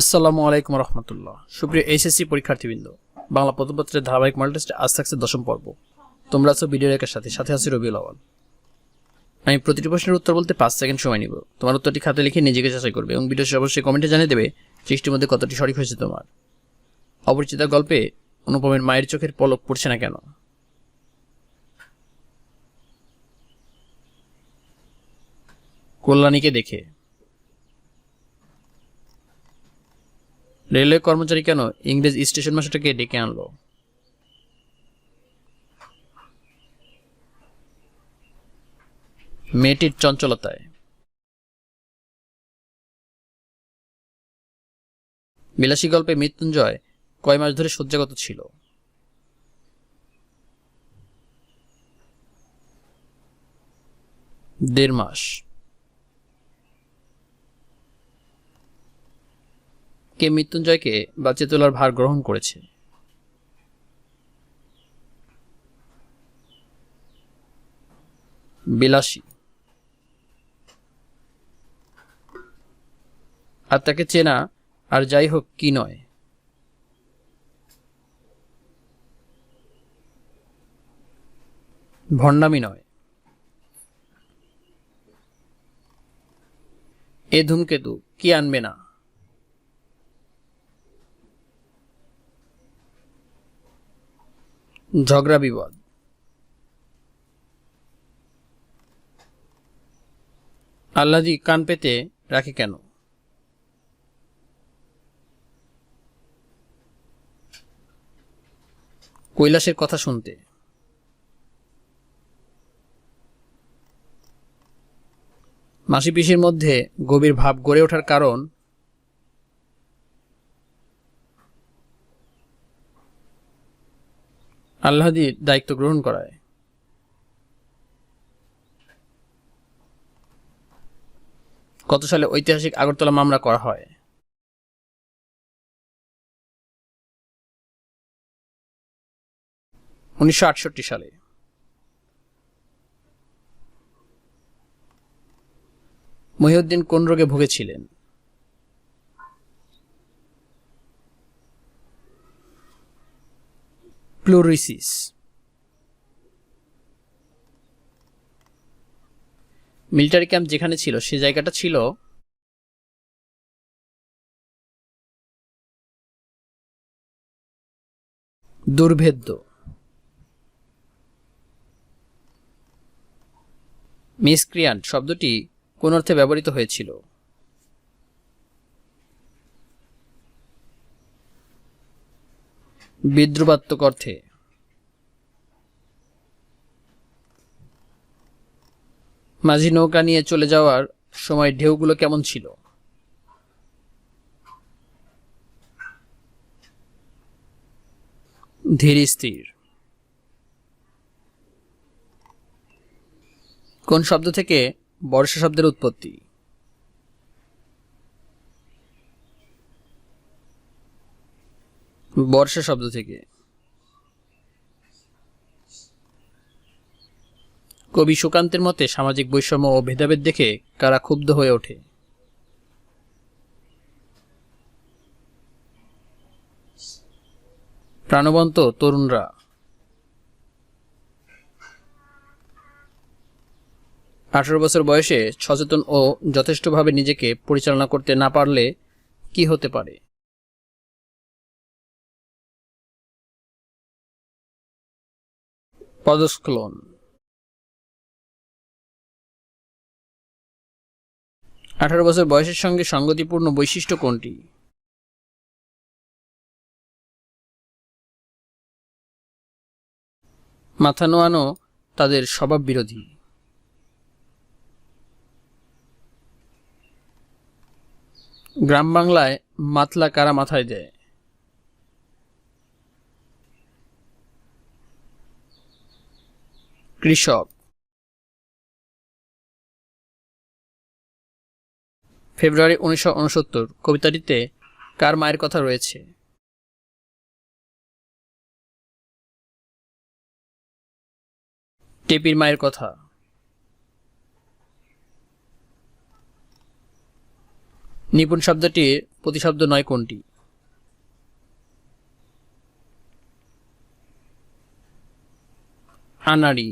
আসসালামু আলাইকুম রহমতুল্লাহ। সুপ্রিয় এইচএসসি পরীক্ষার্থীবৃন্দ, বাংলা প্রথমপত্রের ধারাবাহিক মডেল আজ থাকছে দশম পর্ব। তোমরা আছো ভিডিও রেখার সাথে সাথে আছি রবিউল আওয়াল আমি প্রতিটি প্রশ্নের উত্তর বলতে পাঁচ সেকেন্ড সময় নিব। তোমার উত্তরটি খাতে লিখে নিজেকে যাচাই করবে এবং ভিডিও অবশ্যই কমেন্টে জানিয়ে দেবে সৃষ্টির মধ্যে কতটি সঠিক হয়েছে তোমার। অপরিচিতা গল্পে অনুপমের মায়ের চোখের পলক পড়ছে না কেন? কল্যাণীকে দেখে রেলওয়ে কর্মচারী কেন ইংরেজ স্টেশন মাস্টারকে ডেকে আনলো? মেয়েটির চঞ্চলতায়। বিলাসী গল্পে মৃত্যুঞ্জয় কয় মাস ধরে শয্যাগত ছিল। দেড় মাস। কে মৃত্যুঞ্জয়কে বাঁচিয়ে তোলার ভার গ্রহণ করেছে। বিলাসী। আর তাকে চেনা আর যাই হোক কি নয়। ভণ্ডামি নয়। এ ধূমকেতু কি আনবে না? ঝগড়া, বিবাদ। আল্লাদি কান পেতে রাখে কেন? কৈলাসের কথা শুনতে। মাসি পিসির মধ্যে গভীর ভাব গড়ে ওঠার কারণ আল্লাহদির দায়িত্ব গ্রহণ করায়। কত সালে ঐতিহাসিক আগরতলা মামলা করা হয়? উনিশশো আটষট্টি সালে। মহিউদ্দিন কোন রোগে ভুগেছিলেন? প্লুরিসিস। মিলিটারি ক্যাম্প যেখানে ছিল, সে জায়গাটা ছিল দুর্ভেদ্য। মিসক্রিয়ান্ট শব্দটি কোন অর্থে ব্যবহৃত হয়েছিল? বিদ্রুপাত্মক অর্থে। মাঝি নৌকা নিয়ে চলে যাওয়ার সময় ঢেউগুলো কেমন ছিল? ধীর স্থির। কোন শব্দ থেকে বর্ষা শব্দের উৎপত্তি? বর্ষা শব্দ থেকে। কবি সুকান্তের মতে সামাজিক বৈষম্য ও ভেদাভেদ দেখে কারা ক্ষুব্ধ হয়ে ওঠে। প্রাণবন্ত তরুণরা। আঠারো বছর বয়সে সচেতন ও যথেষ্টভাবে নিজেকে পরিচালনা করতে না পারলে কি হতে পারে? পদস্খলন। আঠারো বছর বয়সের সঙ্গে সঙ্গতিপূর্ণ বৈশিষ্ট্য কোনটি? মাথা নোয়ানো তাদের স্বভাব বিরোধী। গ্রাম বাংলায় মাতলা কারা মাথায় দেয়? কৃষক। ফেব্রুয়ারি উনিশশো উনসত্তর, কবিতাটিতে কার মায়ের কথা রয়েছে? টেপির মায়ের কথা। নিপুণ শব্দটি প্রতিশব্দ নয় কোনটি? আনাড়ি।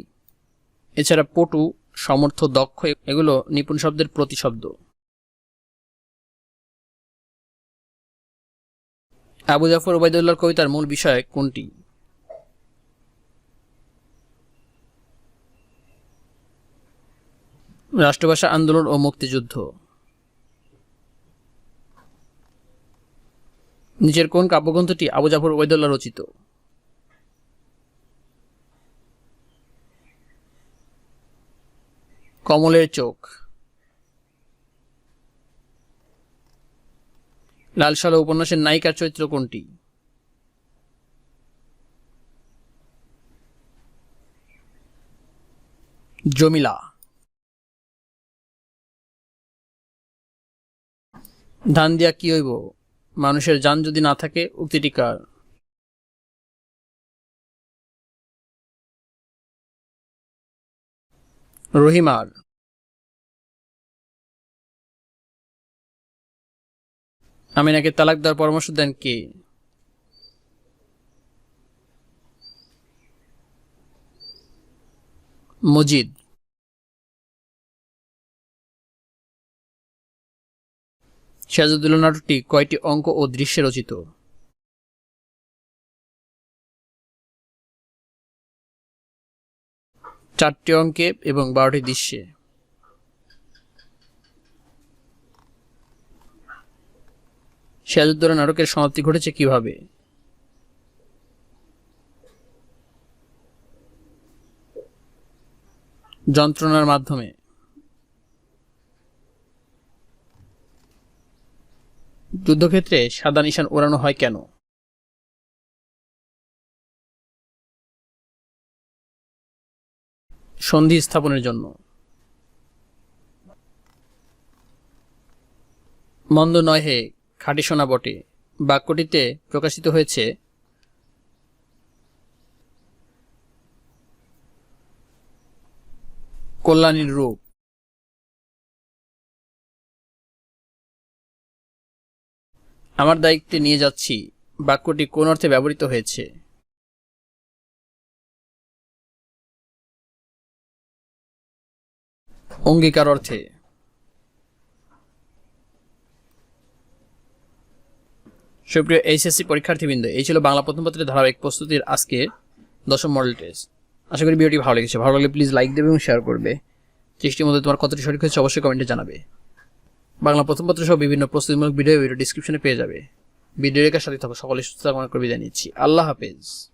এছাড়া পটু, সমর্থ, দক্ষ, এগুলো নিপুণ শব্দের প্রতিশব্দ। আবু জাফর ওবায়দুল্লাহর কবিতার মূল বিষয় কোনটি? রাষ্ট্রভাষা আন্দোলন ও মুক্তিযুদ্ধ। নিচের কোন কাব্যগ্রন্থটি আবু জাফর ওবায়দুল্লাহ রচিত? কমলের চোখ। লালসাল উপন্যাসের নায়িকার চরিত্র কোনটি? জমিলা। ধান দিয়া কি হইব? মানুষের যান যদি না থাকে, উক্তিটি কার? রহিমার আমিনাকে তালাক দেওয়ার পরামর্শ দেন কে? মজিদ। সিরাজউদ্দৌলা নাটকটি কয়টি অঙ্ক ও দৃশ্যে রচিত। চারটি অঙ্কে এবং বারোটি দৃশ্যে। সিরাজউদ্দৌলা নাটকের সমাপ্তি ঘটেছে কীভাবে? যন্ত্রণার মাধ্যমে। যুদ্ধক্ষেত্রে সাদা নিশান ওড়ানো হয় কেন? সন্ধি স্থাপনের জন্য। মন্দ নয় হে খাঁটি সোনা বটে। বাক্যটিতে প্রকাশিত হয়েছে, কল্যাণীর রূপ। আমার দায়িত্বে নিয়ে যাচ্ছি। বাক্যটি কোন অর্থে ব্যবহৃত হয়েছে? অঙ্গীকার অর্থে। সুপ্রিয় এইচএসসি পরীক্ষার্থীবৃন্দ, এই ছিল বাংলা প্রথম পত্রের ধারাবাহিক প্রস্তুতির আজকে দশম মডেল টেস্ট। আশা করি ভিডিওটি ভালো লেগেছে। ভালো লাগলে প্লিজ লাইক দেবে এবং শেয়ার করবে। চেষ্টির মধ্যে তোমার কতটি সঠিক হয়েছে অবশ্যই কমেন্টে জানাবে। বাংলা প্রথম পত্র সহ বিভিন্ন প্রস্তুতিমূলক ভিডিও ভিডিও ডিসক্রিপশনে পেয়ে যাবে। ভিডিও রেখার সাথে থাকো। সকলে সুস্থ কামনা করে নিচ্ছি আল্লাহ হাফেজ।